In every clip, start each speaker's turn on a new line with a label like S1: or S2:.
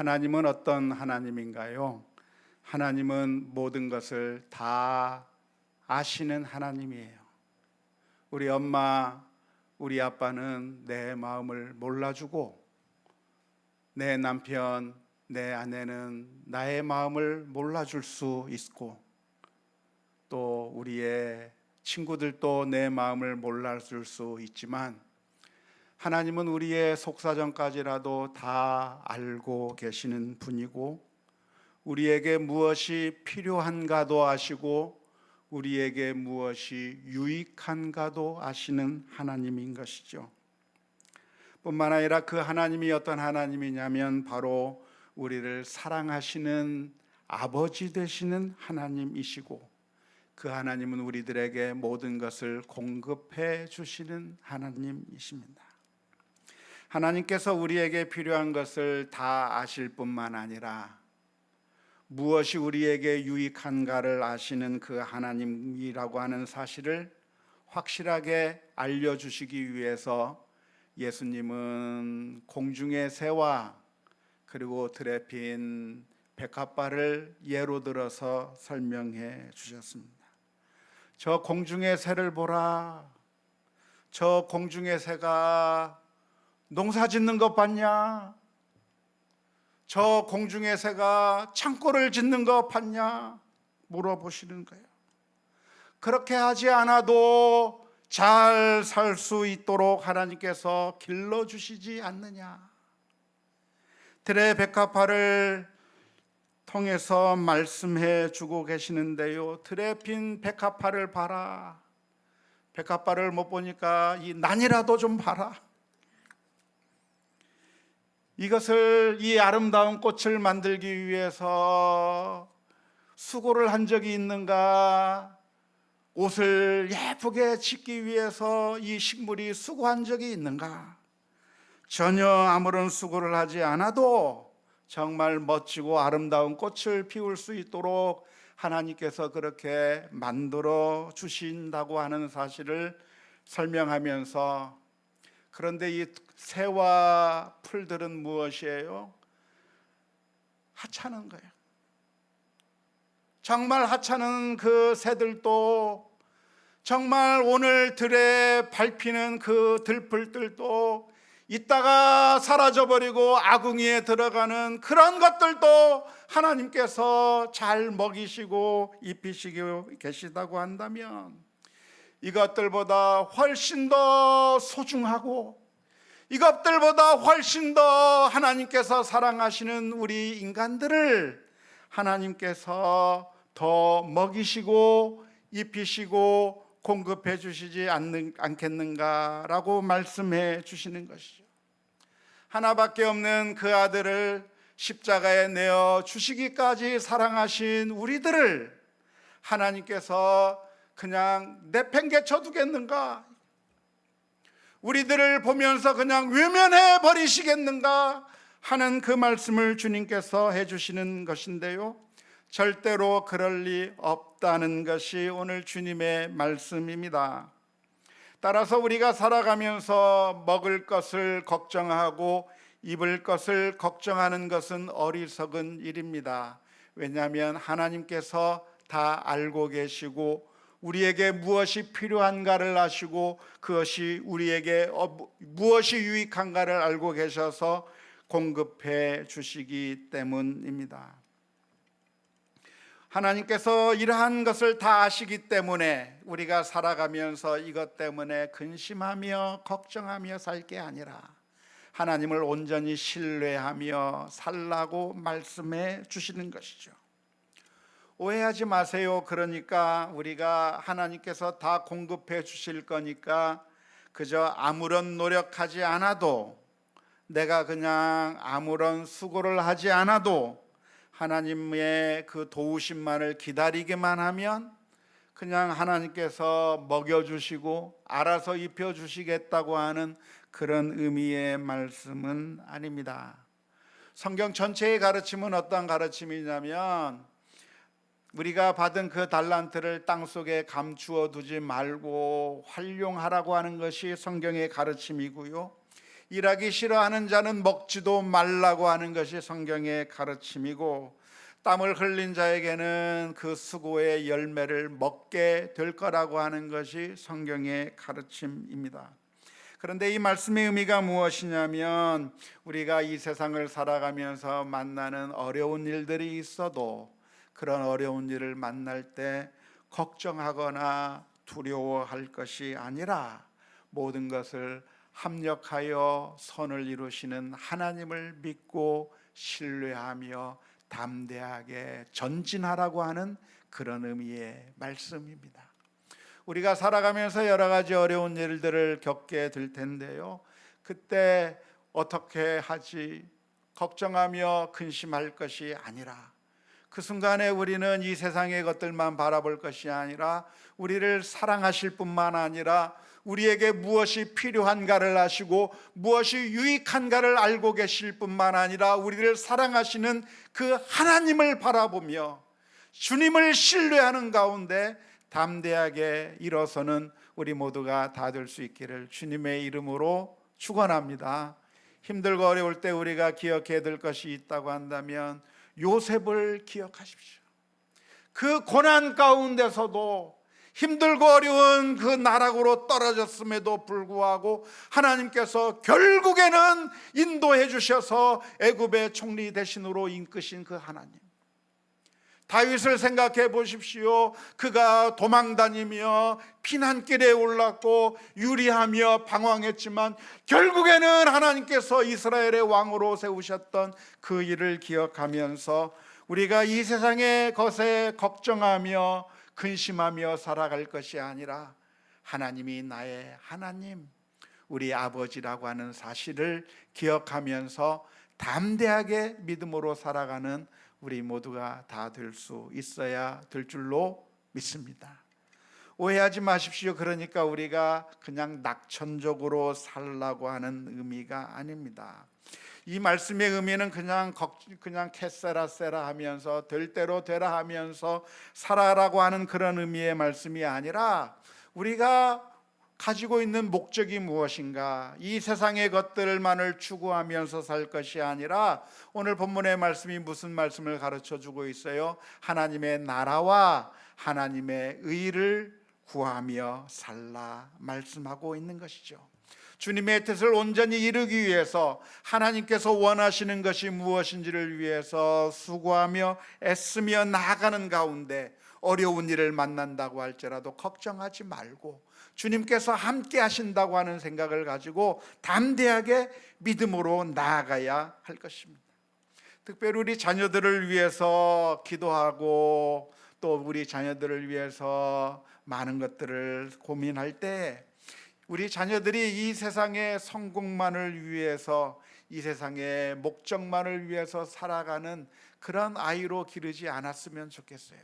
S1: 하나님은 어떤 하나님인가요? 하나님은 모든 것을 다 아시는 하나님이에요. 우리 엄마, 우리 아빠는 내 마음을 몰라주고 내 남편, 내 아내는 나의 마음을 몰라줄 수 있고 또 우리의 친구들도 내 마음을 몰라줄 수 있지만 하나님은 우리의 속사정까지라도 다 알고 계시는 분이고 우리에게 무엇이 필요한가도 아시고 우리에게 무엇이 유익한가도 아시는 하나님인 것이죠. 뿐만 아니라 그 하나님이 어떤 하나님이냐면 바로 우리를 사랑하시는 아버지 되시는 하나님이시고 그 하나님은 우리들에게 모든 것을 공급해 주시는 하나님이십니다. 하나님께서 우리에게 필요한 것을 다 아실 뿐만 아니라 무엇이 우리에게 유익한가를 아시는 그 하나님이라고 하는 사실을 확실하게 알려주시기 위해서 예수님은 공중의 새와 그리고 들에 핀 백합발을 예로 들어서 설명해 주셨습니다. 저 공중의 새를 보라. 저 공중의 새가 농사 짓는 것 봤냐? 저 공중의 새가 창고를 짓는 것 봤냐? 물어보시는 거예요. 그렇게 하지 않아도 잘 살 수 있도록 하나님께서 길러 주시지 않느냐? 백합화를 통해서 말씀해 주고 계시는데요. 들에 핀 백합화를 봐라. 백합화를 못 보니까 이 난이라도 좀 봐라. 이것을 이 아름다운 꽃을 만들기 위해서 수고를 한 적이 있는가? 옷을 예쁘게 짓기 위해서 이 식물이 수고한 적이 있는가? 전혀 아무런 수고를 하지 않아도 정말 멋지고 아름다운 꽃을 피울 수 있도록 하나님께서 그렇게 만들어 주신다고 하는 사실을 설명하면서 그런데 이 새와 풀들은 무엇이에요? 하찮은 거예요. 정말 하찮은 그 새들도 정말 오늘 들에 밟히는 그 들풀들도 있다가 사라져 버리고 아궁이에 들어가는 그런 것들도 하나님께서 잘 먹이시고 입히시고 계시다고 한다면 이것들보다 훨씬 더 소중하고 이것들보다 훨씬 더 하나님께서 사랑하시는 우리 인간들을 하나님께서 더 먹이시고 입히시고 공급해 주시지 않겠는가라고 말씀해 주시는 것이죠. 하나밖에 없는 그 아들을 십자가에 내어 주시기까지 사랑하신 우리들을 하나님께서 그냥 내팽개쳐 두겠는가? 우리들을 보면서 그냥 외면해 버리시겠는가 하는 그 말씀을 주님께서 해 주시는 것인데요. 절대로 그럴 리 없다는 것이 오늘 주님의 말씀입니다. 따라서 우리가 살아가면서 먹을 것을 걱정하고 입을 것을 걱정하는 것은 어리석은 일입니다. 왜냐하면 하나님께서 다 알고 계시고 우리에게 무엇이 필요한가를 아시고 그것이 우리에게 어, 무엇이 유익한가를 알고 계셔서 공급해 주시기 때문입니다. 하나님께서 이러한 것을 다 아시기 때문에 우리가 살아가면서 이것 때문에 근심하며 걱정하며 살 게 아니라 하나님을 온전히 신뢰하며 살라고 말씀해 주시는 것이죠. 오해하지 마세요. 그러니까 우리가 하나님께서 다 공급해 주실 거니까 그저 아무런 노력하지 않아도 내가 그냥 아무런 수고를 하지 않아도 하나님의 그 도우심만을 기다리기만 하면 그냥 하나님께서 먹여주시고 알아서 입혀주시겠다고 하는 그런 의미의 말씀은 아닙니다. 성경 전체의 가르침은 어떤 가르침이냐면 우리가 받은 그 달란트를 땅 속에 감추어 두지 말고 활용하라고 하는 것이 성경의 가르침이고요. 일하기 싫어하는 자는 먹지도 말라고 하는 것이 성경의 가르침이고 땀을 흘린 자에게는 그 수고의 열매를 먹게 될 거라고 하는 것이 성경의 가르침입니다. 그런데 이 말씀의 의미가 무엇이냐면 우리가 이 세상을 살아가면서 만나는 어려운 일들이 있어도 그런 어려운 일을 만날 때 걱정하거나 두려워할 것이 아니라 모든 것을 합력하여 선을 이루시는 하나님을 믿고 신뢰하며 담대하게 전진하라고 하는 그런 의미의 말씀입니다. 우리가 살아가면서 여러 가지 어려운 일들을 겪게 될 텐데요. 그때 어떻게 하지 걱정하며 근심할 것이 아니라 그 순간에 우리는 이 세상의 것들만 바라볼 것이 아니라 우리를 사랑하실 뿐만 아니라 우리에게 무엇이 필요한가를 아시고 무엇이 유익한가를 알고 계실 뿐만 아니라 우리를 사랑하시는 그 하나님을 바라보며 주님을 신뢰하는 가운데 담대하게 일어서는 우리 모두가 다 될 수 있기를 주님의 이름으로 축원합니다. 힘들고 어려울 때 우리가 기억해야 될 것이 있다고 한다면 요셉을 기억하십시오. 그 고난 가운데서도 힘들고 어려운 그 나락으로 떨어졌음에도 불구하고 하나님께서 결국에는 인도해 주셔서 애굽의 총리 대신으로 인끄신 그 하나님. 다윗을 생각해 보십시오. 그가 도망 다니며 피난길에 올랐고 유리하며 방황했지만 결국에는 하나님께서 이스라엘의 왕으로 세우셨던 그 일을 기억하면서 우리가 이 세상의 것에 걱정하며 근심하며 살아갈 것이 아니라 하나님이 나의 하나님, 우리 아버지라고 하는 사실을 기억하면서 담대하게 믿음으로 살아가는 우리 모두가 다 될 수 있어야 될 줄로 믿습니다. 오해하지 마십시오. 그러니까 우리가 그냥 낙천적으로 살라고 하는 의미가 아닙니다. 이 말씀의 의미는 그냥 그냥 캐세라 세라 하면서 될 대로 되라 하면서 살아라고 하는 그런 의미의 말씀이 아니라 우리가 가지고 있는 목적이 무엇인가? 이 세상의 것들만을 추구하면서 살 것이 아니라 오늘 본문의 말씀이 무슨 말씀을 가르쳐 주고 있어요? 하나님의 나라와 하나님의 의를 구하며 살라 말씀하고 있는 것이죠. 주님의 뜻을 온전히 이루기 위해서 하나님께서 원하시는 것이 무엇인지를 위해서 수고하며 애쓰며 나아가는 가운데 어려운 일을 만난다고 할지라도 걱정하지 말고 주님께서 함께 하신다고 하는 생각을 가지고 담대하게 믿음으로 나아가야 할 것입니다. 특별히 우리 자녀들을 위해서 기도하고 또 우리 자녀들을 위해서 많은 것들을 고민할 때 우리 자녀들이 이 세상의 성공만을 위해서 이 세상의 목적만을 위해서 살아가는 그런 아이로 기르지 않았으면 좋겠어요.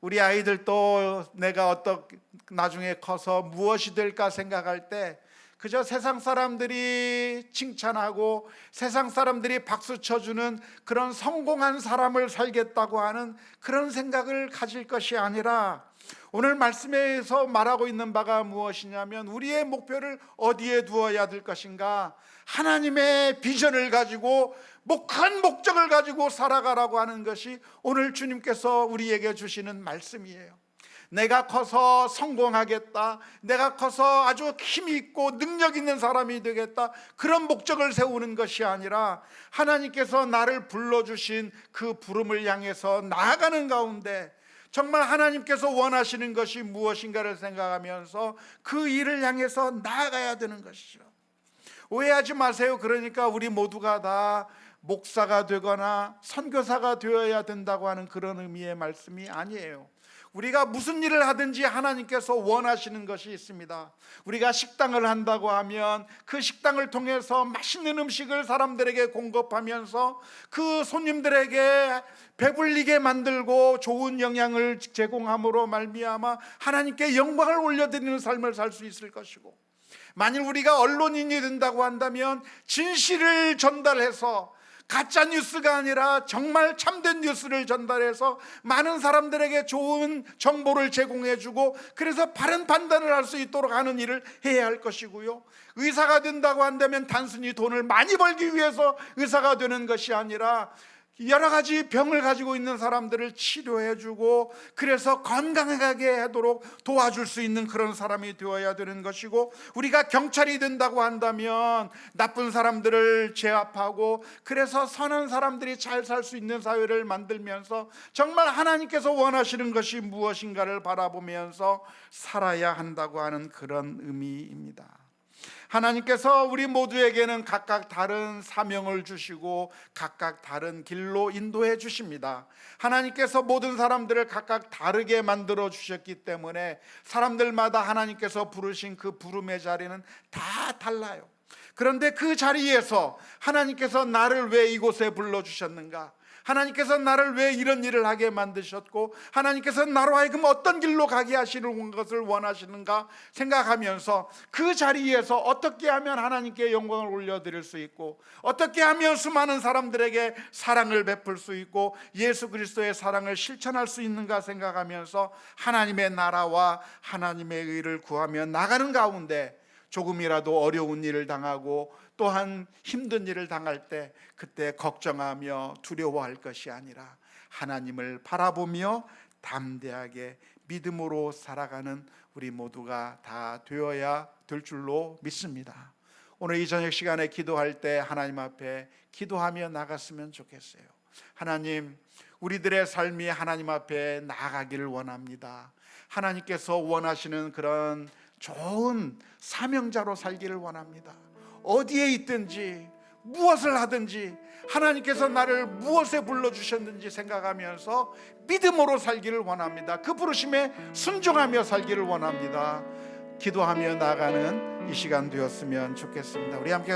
S1: 우리 아이들도 내가 어떻 나중에 커서 무엇이 될까 생각할 때 그저 세상 사람들이 칭찬하고 세상 사람들이 박수 쳐주는 그런 성공한 사람을 살겠다고 하는 그런 생각을 가질 것이 아니라 오늘 말씀에서 말하고 있는 바가 무엇이냐면 우리의 목표를 어디에 두어야 될 것인가 하나님의 비전을 가지고 큰 목적을 가지고 살아가라고 하는 것이 오늘 주님께서 우리에게 주시는 말씀이에요. 내가 커서 성공하겠다. 내가 커서 아주 힘이 있고 능력 있는 사람이 되겠다. 그런 목적을 세우는 것이 아니라 하나님께서 나를 불러주신 그 부름을 향해서 나아가는 가운데 정말 하나님께서 원하시는 것이 무엇인가를 생각하면서 그 일을 향해서 나아가야 되는 것이죠. 오해하지 마세요. 그러니까 우리 모두가 다 목사가 되거나 선교사가 되어야 된다고 하는 그런 의미의 말씀이 아니에요. 우리가 무슨 일을 하든지 하나님께서 원하시는 것이 있습니다. 우리가 식당을 한다고 하면 그 식당을 통해서 맛있는 음식을 사람들에게 공급하면서 그 손님들에게 배불리게 만들고 좋은 영향을 제공함으로 말미암아 하나님께 영광을 올려드리는 삶을 살 수 있을 것이고 만일 우리가 언론인이 된다고 한다면 진실을 전달해서 가짜 뉴스가 아니라 정말 참된 뉴스를 전달해서 많은 사람들에게 좋은 정보를 제공해 주고 그래서 바른 판단을 할 수 있도록 하는 일을 해야 할 것이고요. 의사가 된다고 한다면 단순히 돈을 많이 벌기 위해서 의사가 되는 것이 아니라 여러 가지 병을 가지고 있는 사람들을 치료해 주고 그래서 건강하게 하도록 도와줄 수 있는 그런 사람이 되어야 되는 것이고 우리가 경찰이 된다고 한다면 나쁜 사람들을 제압하고 그래서 선한 사람들이 잘 살 수 있는 사회를 만들면서 정말 하나님께서 원하시는 것이 무엇인가를 바라보면서 살아야 한다고 하는 그런 의미입니다. 하나님께서 우리 모두에게는 각각 다른 사명을 주시고 각각 다른 길로 인도해 주십니다. 하나님께서 모든 사람들을 각각 다르게 만들어 주셨기 때문에 사람들마다 하나님께서 부르신 그 부름의 자리는 다 달라요. 그런데 그 자리에서 하나님께서 나를 왜 이곳에 불러 주셨는가? 하나님께서 나를 왜 이런 일을 하게 만드셨고 하나님께서 나로 하여금 어떤 길로 가게 하시는 것을 원하시는가 생각하면서 그 자리에서 어떻게 하면 하나님께 영광을 올려드릴 수 있고 어떻게 하면 수많은 사람들에게 사랑을 베풀 수 있고 예수 그리스도의 사랑을 실천할 수 있는가 생각하면서 하나님의 나라와 하나님의 의를 구하며 나가는 가운데 조금이라도 어려운 일을 당하고 또한 힘든 일을 당할 때 그때 걱정하며 두려워할 것이 아니라 하나님을 바라보며 담대하게 믿음으로 살아가는 우리 모두가 다 되어야 될 줄로 믿습니다. 오늘 이 저녁 시간에 기도할 때 하나님 앞에 기도하며 나갔으면 좋겠어요. 하나님, 우리들의 삶이 하나님 앞에 나아가기를 원합니다. 하나님께서 원하시는 그런 좋은 사명자로 살기를 원합니다. 어디에 있든지 무엇을 하든지 하나님께서 나를 무엇에 불러 주셨는지 생각하면서 믿음으로 살기를 원합니다. 그 부르심에 순종하며 살기를 원합니다. 기도하며 나가는 이 시간 되었으면 좋겠습니다. 우리 함께